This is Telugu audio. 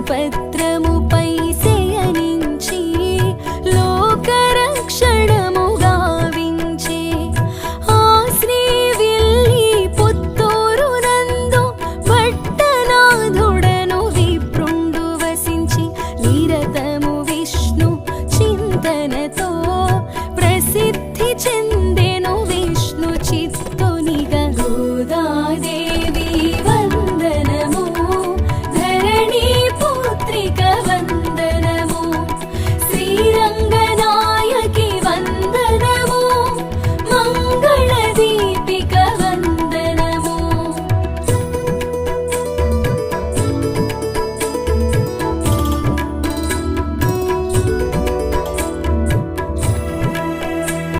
పత్రముపై శయనించి లోకరక్షణముగా వించి ఆ శ్రీ పుత్తూరు నందు భట్టనాథుడను విప్రుండు వసించి లీరతము విష్ణు చింతనతో ప్రసిద్ధి única.